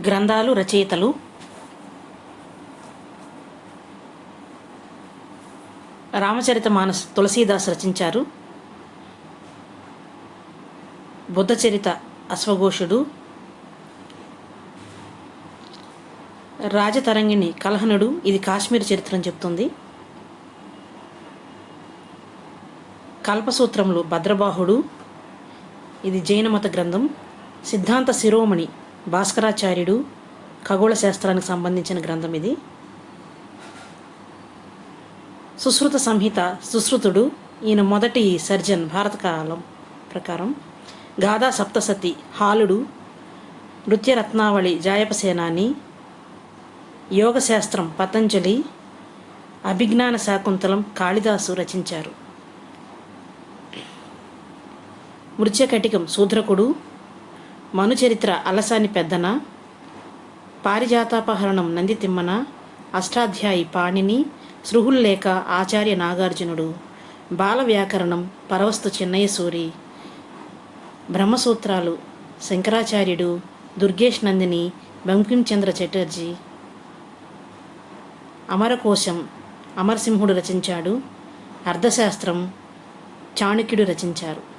గ్రంథాలు రచయితలు. రామచరిత మానస్ తులసీదాస్ రచించారు. బుద్ధచరిత అశ్వఘోషుడు. రాజతరంగిణి కలహనుడు. ఇది కాశ్మీర్ చరిత్రని చెప్తుంది. కల్పసూత్రములు భద్రబాహుడు. ఇది జైన మత గ్రంథం. సిద్ధాంత శిరోమణి భాస్కరాచార్యుడు ఖగోళ శాస్త్రానికి సంబంధించిన గ్రంథం ఇది. సుశ్రుత సంహిత సుశ్రుతుడు ఈయన మొదటి సర్జన్ భారత కాలం ప్రకారం గాథా సప్తసతి హాలుడు నృత్యరత్నావళి జాయపసేనాని యోగశాస్త్రం పతంజలి అభిజ్ఞాన శాకుంతలం కాళిదాసు రచించారు. మృత్యకటికం శూద్రకుడు మనుచరిత్ర అలసాని పెద్దన పారిజాతాపహరణం నంది తిమ్మన అష్టాధ్యాయి పాణిని సృహుల్లేఖ ఆచార్య నాగార్జునుడు బాల వ్యాకరణం పరవస్తు చిన్నయ్య సూరి బ్రహ్మసూత్రాలు శంకరాచార్యుడు దుర్గేష్ నందిని బంకించంద్ర చటర్జీ అమరకోశం అమరసింహుడు రచించాడు అర్థశాస్త్రం చాణక్యుడు రచించారు.